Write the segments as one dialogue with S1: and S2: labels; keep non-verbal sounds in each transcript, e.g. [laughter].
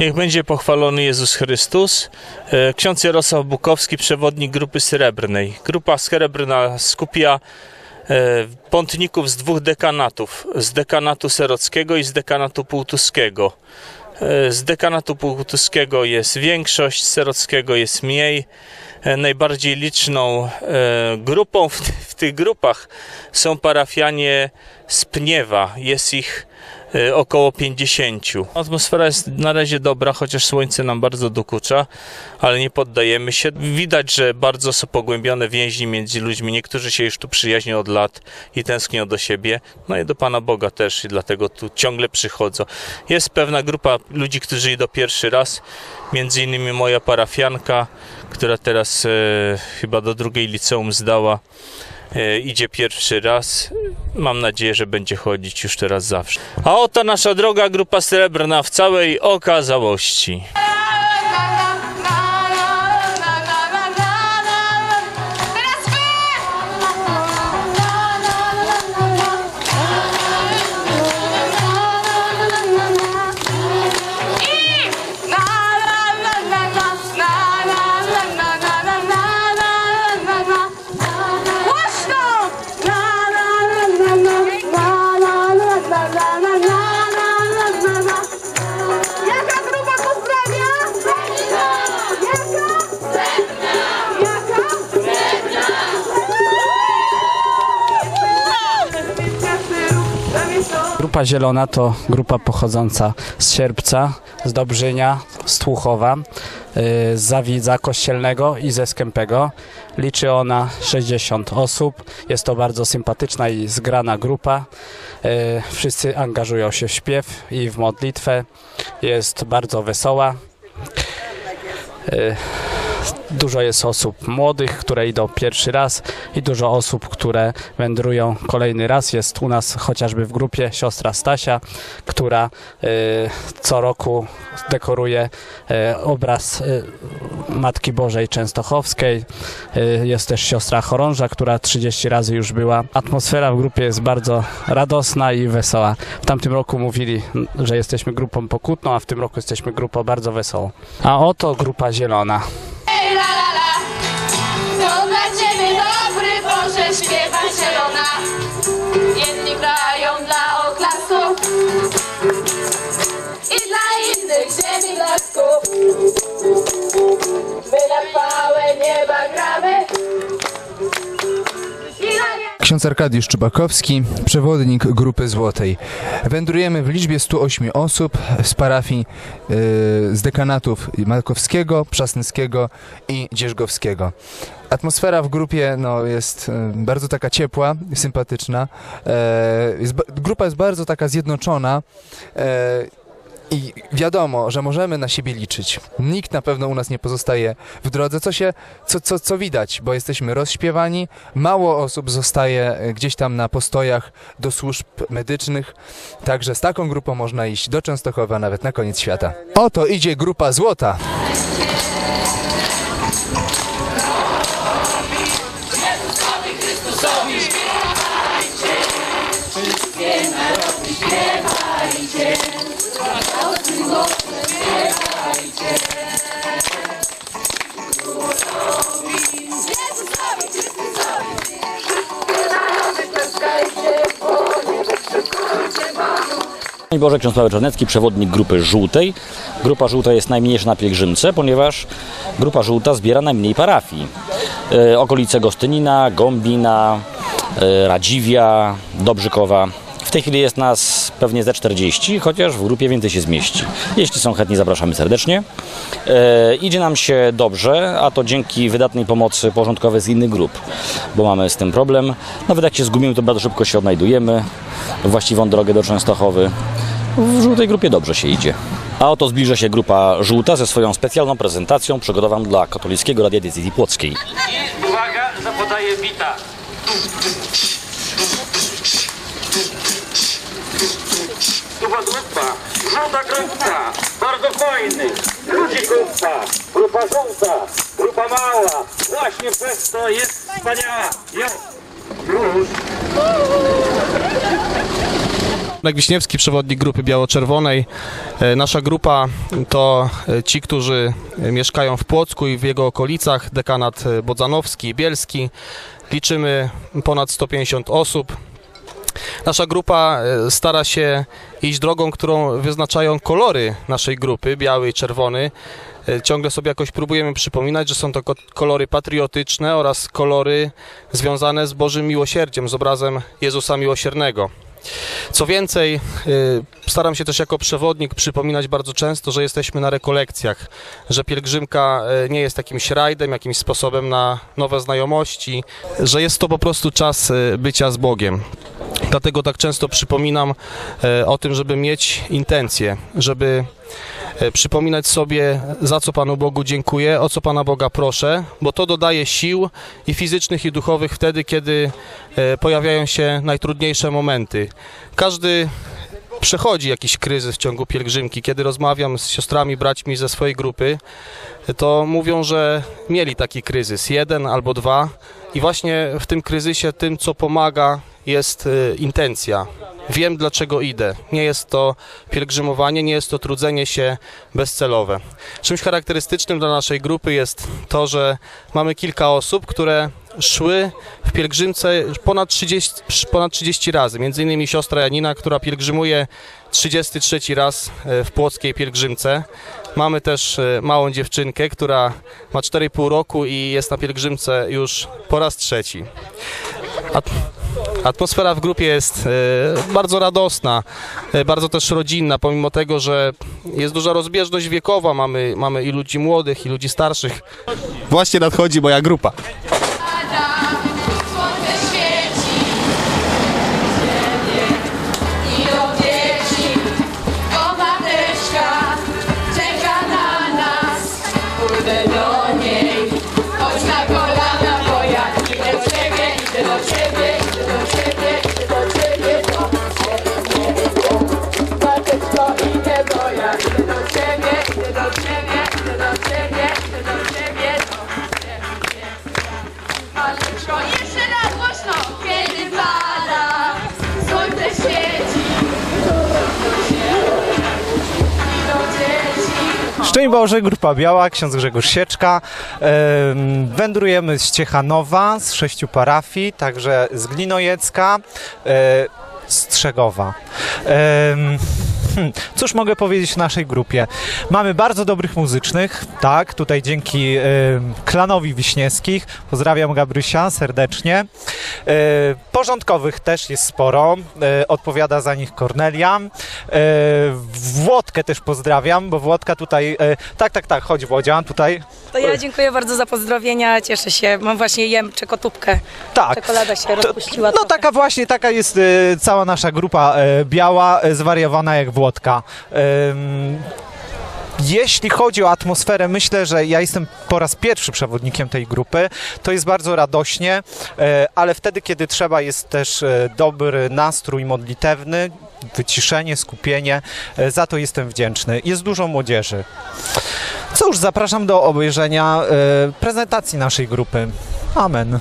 S1: Niech będzie pochwalony Jezus Chrystus. E, Ksiądz Jarosław Bukowski, przewodnik grupy srebrnej. Grupa srebrna skupia e, pątników z dwóch dekanatów. Z dekanatu serockiego i z dekanatu półtuskiego. E, Z dekanatu półtuskiego jest większość, z serockiego jest mniej. Najbardziej liczną grupą w, w tych grupach są parafianie z Pniewa. Jest ich około 50. Atmosfera jest na razie dobra, chociaż słońce nam bardzo dokucza, ale nie poddajemy się. Widać, że bardzo są pogłębione więzi między ludźmi. Niektórzy się już tu przyjaźnią od lat i tęsknią do siebie, no i do Pana Boga też i dlatego tu ciągle przychodzą. Jest pewna grupa ludzi, którzy idą pierwszy raz, między innymi moja parafianka, która teraz e, chyba do drugiej liceum zdała. E, idzie pierwszy raz. Mam nadzieję, że będzie chodzić już teraz zawsze. A oto nasza droga grupa srebrna w całej okazałości.
S2: Grupa
S3: Zielona to grupa pochodząca z Sierpca, z Dobrzynia, z Tłuchowa, y, z Zawidza Kościelnego i ze Skępego. Liczy ona 60 osób. Jest to bardzo sympatyczna i zgrana grupa. Y, Wszyscy angażują się w śpiew i w modlitwę. Jest bardzo wesoła. Dużo jest osób młodych, które idą pierwszy raz i dużo osób, które wędrują kolejny raz. Jest u nas chociażby w grupie siostra Stasia, która y, co roku dekoruje y, obraz y, Matki Bożej Częstochowskiej. Y, jest też siostra Chorąża, która 30 razy już była. Atmosfera w grupie jest bardzo radosna i wesoła. W tamtym roku mówili, że jesteśmy grupą pokutną, a w tym roku jesteśmy grupą bardzo wesołą. A oto grupa zielona.
S2: Jedni grają dla oklasków i dla innych ziemi blasków. My na chwałę nieba gramy.
S4: Ksiądz Arkadiusz Czubakowski, przewodnik Grupy Złotej. Wędrujemy w liczbie 108 osób z parafii y, z dekanatów Malkowskiego, Przasnyskiego i Dzierżgowskiego. Atmosfera w grupie no, jest y, bardzo taka ciepła, sympatyczna. E, jest, grupa jest bardzo taka zjednoczona. E, i wiadomo, że możemy na siebie liczyć. Nikt na pewno u nas nie pozostaje w drodze, co się, co, co, co widać, bo jesteśmy rozśpiewani. Mało osób zostaje e, gdzieś tam na postojach do służb medycznych. Także z taką grupą można iść do Częstochowa, nawet na koniec świata. Oto idzie grupa złota.
S5: Panie Boże, ksiądz Paweł Czarnecki, przewodnik grupy żółtej. Grupa żółta jest najmniejsza na pielgrzymce, ponieważ grupa żółta zbiera najmniej parafii. E, okolice Gostynina, Gombina, e, Radziwia, Dobrzykowa. W tej chwili jest nas pewnie ze 40, chociaż w grupie więcej się zmieści. Jeśli są chętni, zapraszamy serdecznie. E, idzie nam się dobrze, a to dzięki wydatnej pomocy porządkowej z innych grup, bo mamy z tym problem. Nawet jak się zgubimy, to bardzo szybko się odnajdujemy. Właściwą drogę do Częstochowy. W żółtej grupie dobrze się idzie. A oto zbliża się grupa żółta ze swoją specjalną prezentacją przygotowaną dla katolickiego radia decyzji płockiej.
S6: Uwaga, zapodaję bita. Grupa żółta grupa, bardzo fajny. Ludzi grupa, grupa żółta, grupa mała. Właśnie przez to jest wspaniała. Jo. Już.
S7: Marek Wiśniewski, przewodnik grupy biało-czerwonej. E, Nasza grupa to e, ci, którzy e, mieszkają w Płocku i w jego okolicach, dekanat Bodzanowski, Bielski. Liczymy ponad 150 osób. Nasza grupa stara się iść drogą, którą wyznaczają kolory naszej grupy, biały i czerwony. Ciągle sobie jakoś próbujemy przypominać, że są to ko- kolory patriotyczne oraz kolory związane z Bożym Miłosierdziem, z obrazem Jezusa Miłosiernego. Co więcej, y, staram się też jako przewodnik przypominać bardzo często, że jesteśmy na rekolekcjach, że pielgrzymka y, nie jest jakimś rajdem, jakimś sposobem na nowe znajomości, że jest to po prostu czas y, bycia z Bogiem. Dlatego tak często przypominam o tym, żeby mieć intencje, żeby przypominać sobie, za co Panu Bogu dziękuję, o co Pana Boga proszę, bo to dodaje sił i fizycznych, i duchowych wtedy, kiedy e, pojawiają się najtrudniejsze momenty. Każdy przechodzi jakiś kryzys w ciągu pielgrzymki. Kiedy rozmawiam z siostrami, braćmi ze swojej grupy, to mówią, że mieli taki kryzys, jeden albo dwa i właśnie w tym kryzysie tym, co pomaga, jest e, intencja. Wiem, dlaczego idę. Nie jest to pielgrzymowanie, nie jest to trudzenie się bezcelowe. Czymś charakterystycznym dla naszej grupy jest to, że mamy kilka osób, które szły w pielgrzymce ponad 30, ponad 30 razy. Między innymi siostra Janina, która pielgrzymuje 33 raz e, w płockiej pielgrzymce. Mamy też e, małą dziewczynkę, która ma 4,5 roku i jest na pielgrzymce już po raz trzeci. At- Atmosfera w grupie jest e, bardzo radosna, bardzo też rodzinna, pomimo tego, że jest duża rozbieżność wiekowa. Mamy, mamy i ludzi młodych, i ludzi starszych. Właśnie nadchodzi moja grupa.
S8: Boże, Grupa Biała, ksiądz Grzegorz Sieczka. Em, Wędrujemy z Ciechanowa, z sześciu parafii, także z Glinojecka, e, [laughs] Cóż mogę powiedzieć naszej grupie? Mamy bardzo dobrych muzycznych, tak, tutaj dzięki em, klanowi Wiśniewskich. Pozdrawiam Gabrysia serdecznie. E, porządkowych też jest sporo, e, odpowiada za nich Kornelia. E, Włodkę też pozdrawiam, bo Włodka tutaj, e, tak, tak, tak, chodź Włodzia, tutaj,
S9: To ja dziękuję bardzo za pozdrowienia, cieszę się. Mam właśnie jem czekotubkę.
S8: tak.
S9: Czekolada się rozpuściła.
S8: No
S9: trochę.
S8: taka właśnie, taka jest e, cała nasza grupa biała, zwariowana jak Włodka. Em, jeśli chodzi o atmosferę, myślę, że ja jestem po raz pierwszy przewodnikiem tej grupy. To jest bardzo radośnie, e, ale wtedy, kiedy trzeba, jest też e, dobry nastrój modlitewny, wyciszenie, skupienie. E, Za to jestem wdzięczny. Jest dużo młodzieży. Cóż, zapraszam do obejrzenia prezentacji naszej grupy. Amen.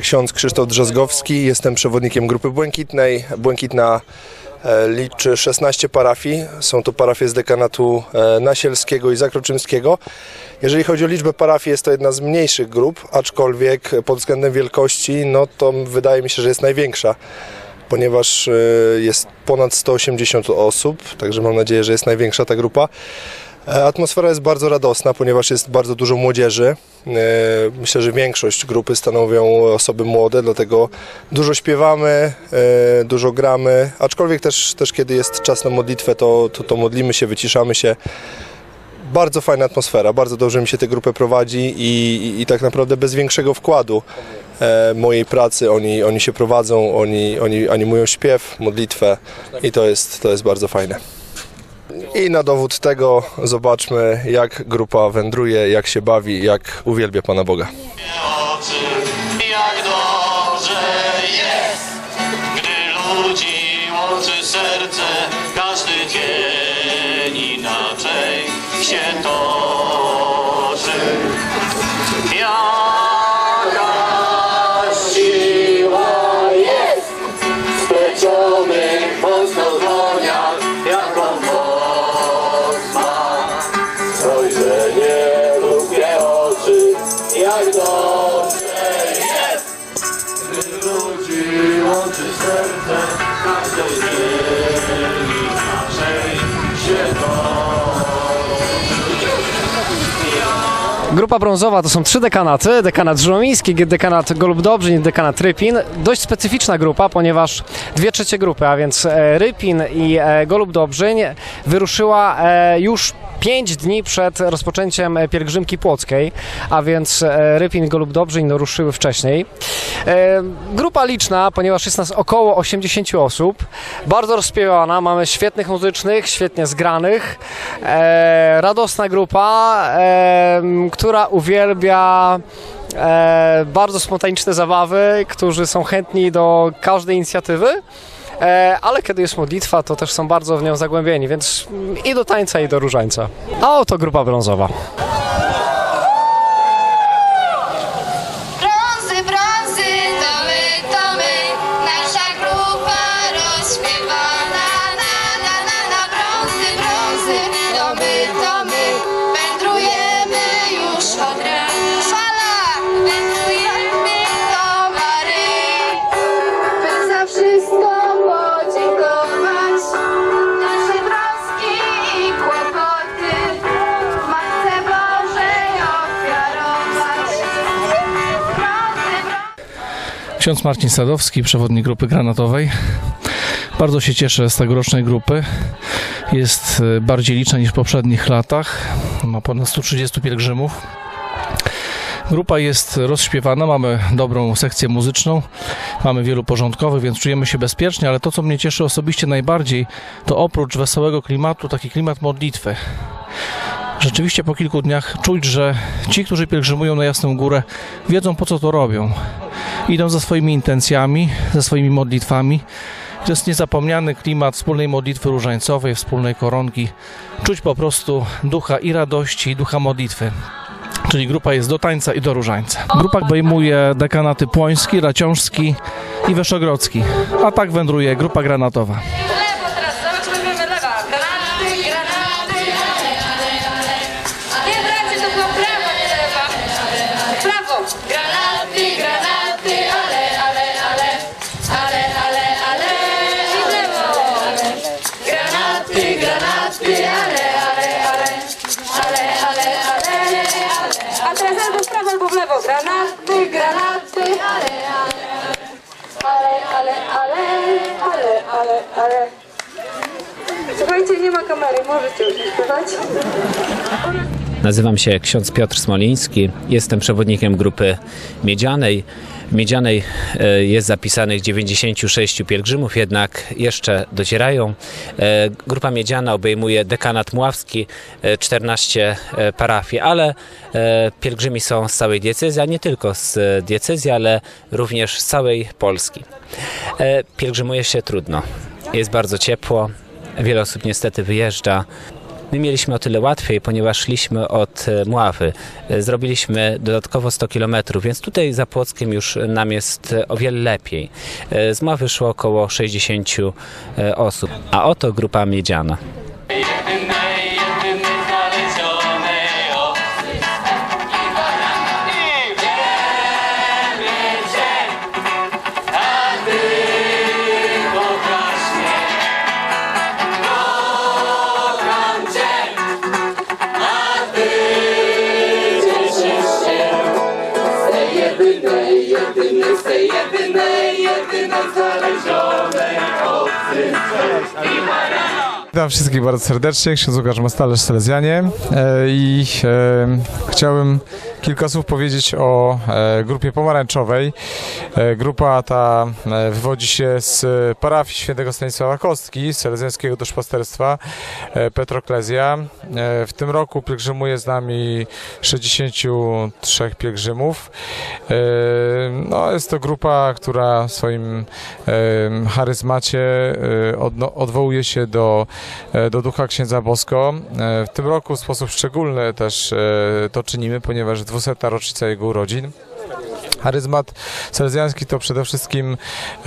S10: Ksiądz Krzysztof Drzazgowski, jestem przewodnikiem Grupy Błękitnej. Błękitna e, liczy 16 parafii. Są to parafie z dekanatu e, Nasielskiego i Zakroczymskiego. Jeżeli chodzi o liczbę parafii, jest to jedna z mniejszych grup, aczkolwiek pod względem wielkości, no to wydaje mi się, że jest największa, ponieważ e, jest ponad 180 osób, także mam nadzieję, że jest największa ta grupa. E, Atmosfera jest bardzo radosna, ponieważ jest bardzo dużo młodzieży. E, Myślę, że większość grupy stanowią osoby młode, dlatego dużo śpiewamy, e, dużo gramy, aczkolwiek też, też kiedy jest czas na modlitwę, to, to, to modlimy się, wyciszamy się. Bardzo fajna atmosfera, bardzo dobrze mi się tę grupę prowadzi i, i, i tak naprawdę bez większego wkładu mojej pracy. Oni, oni się prowadzą, oni, oni animują śpiew, modlitwę i to jest, to jest bardzo fajne. I na dowód tego zobaczmy, jak grupa wędruje, jak się bawi, jak uwielbia Pana Boga.
S11: Spojrzenie ludzkie oczy, jak dobrze jest, gdy ludzi łączy serce, każdej
S12: Grupa brązowa to są trzy dekanaty, dekanat żuromiński, dekanat Golub Dobrzyń, dekanat Rypin. Dość specyficzna grupa, ponieważ dwie trzecie grupy, a więc e, Rypin i e, Golub Dobrzyń wyruszyła e, już pięć dni przed rozpoczęciem pielgrzymki płockiej, a więc Rypin i Golub Dobrzyń ruszyły wcześniej. Grupa liczna, ponieważ jest nas około 80 osób, bardzo rozpiewana, mamy świetnych muzycznych, świetnie zgranych, radosna grupa, e, która uwielbia e, bardzo spontaniczne zabawy, którzy są chętni do każdej inicjatywy. E, ale kiedy jest modlitwa, to też są bardzo w nią zagłębieni, więc i do tańca, i do różańca. A oto grupa brązowa.
S13: Ksiądz Marcin Sadowski, przewodnik grupy granatowej. Bardzo się cieszę z tegorocznej grupy. Jest e, bardziej liczna niż w poprzednich latach. Ma ponad 130 pielgrzymów. Grupa jest rozśpiewana, mamy dobrą sekcję muzyczną, mamy wielu porządkowych, więc czujemy się bezpiecznie, ale to, co mnie cieszy osobiście najbardziej, to oprócz wesołego klimatu, taki klimat modlitwy. Rzeczywiście po kilku dniach czuć, że ci, którzy pielgrzymują na Jasną Górę, wiedzą po co to robią. Idą za swoimi intencjami, za swoimi modlitwami. To jest niezapomniany klimat wspólnej modlitwy różańcowej, wspólnej koronki. Czuć po prostu ducha i radości, i ducha modlitwy. Czyli grupa jest do tańca i do różańca. Grupa obejmuje dekanaty Płoński, Raciążski i Weszogrodzki. A tak wędruje grupa granatowa.
S2: Lewo. Granaty, granaty, ale, ale. Ale, ale, ale, ale, ale, ale. Słuchajcie, nie ma kamery, możecie już śpiewać.
S14: Nazywam się ksiądz Piotr Smoliński, jestem przewodnikiem grupy Miedzianej. Miedzianej e, jest zapisanych 96 pielgrzymów, jednak jeszcze docierają. E, Grupa Miedziana obejmuje dekanat Mławski, e, 14 e, parafii, ale pielgrzymi są z całej diecezji, a nie tylko z diecezji, ale również z całej Polski. Pielgrzymuje się trudno. Jest bardzo ciepło, wiele osób niestety wyjeżdża. My mieliśmy o tyle łatwiej, ponieważ szliśmy od e, Mławy. E, Zrobiliśmy dodatkowo 100 km, więc tutaj za Płockiem już nam jest e, o wiele lepiej. Z Mławy szło około 60 e, osób, a oto grupa miedziana.
S15: Witam wszystkich bardzo serdecznie, ksiądz Łukasz Mostalerz, Salezjanie. E, i e, chciałbym kilka słów powiedzieć o e, grupie pomarańczowej. E, grupa ta e, wywodzi się z parafii świętego Stanisława Kostki, z Salezjańskiego Duszpasterstwa Petroklezja. W tym roku pielgrzymuje z nami 63 pielgrzymów. No, jest to grupa, która w swoim charyzmacie odwołuje się do do ducha księdza Bosko. W tym roku w sposób szczególny też to czynimy, ponieważ 200. rocznica jego urodzin. Charyzmat salezjański to przede wszystkim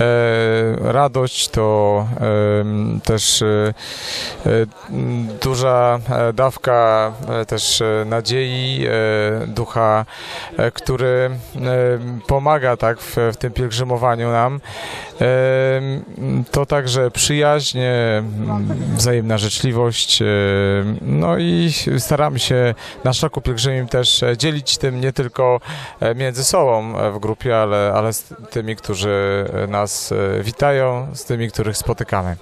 S15: e, radość, to em, też e, e, duża e, dawka e, też e, nadziei, e, ducha, e, który e, pomaga tak w, w tym pielgrzymowaniu nam. To także przyjaźń, e, wzajemna życzliwość, e, no i staramy się na szlaku pielgrzymim też e, dzielić tym nie tylko e, między sobą e, w grupie, ale, ale z tymi, którzy nas e, witają, z tymi, których spotykamy.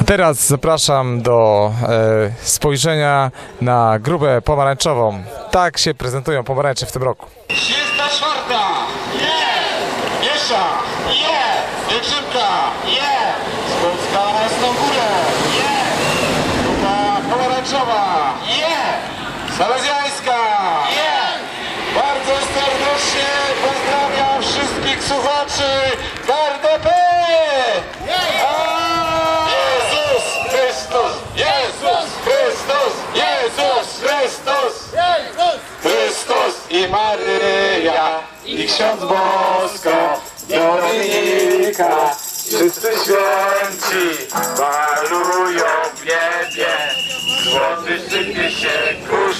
S15: A teraz zapraszam do e, spojrzenia na grupę pomarańczową. Tak się prezentują pomarańcze w tym roku.
S7: Trzysta czwarta! Je! Miesza! Je! Pielgrzymka! i Maryja i ksiądz Bosko, Dominika. Wszyscy święci balują w niebie, złoty sypie się kurz.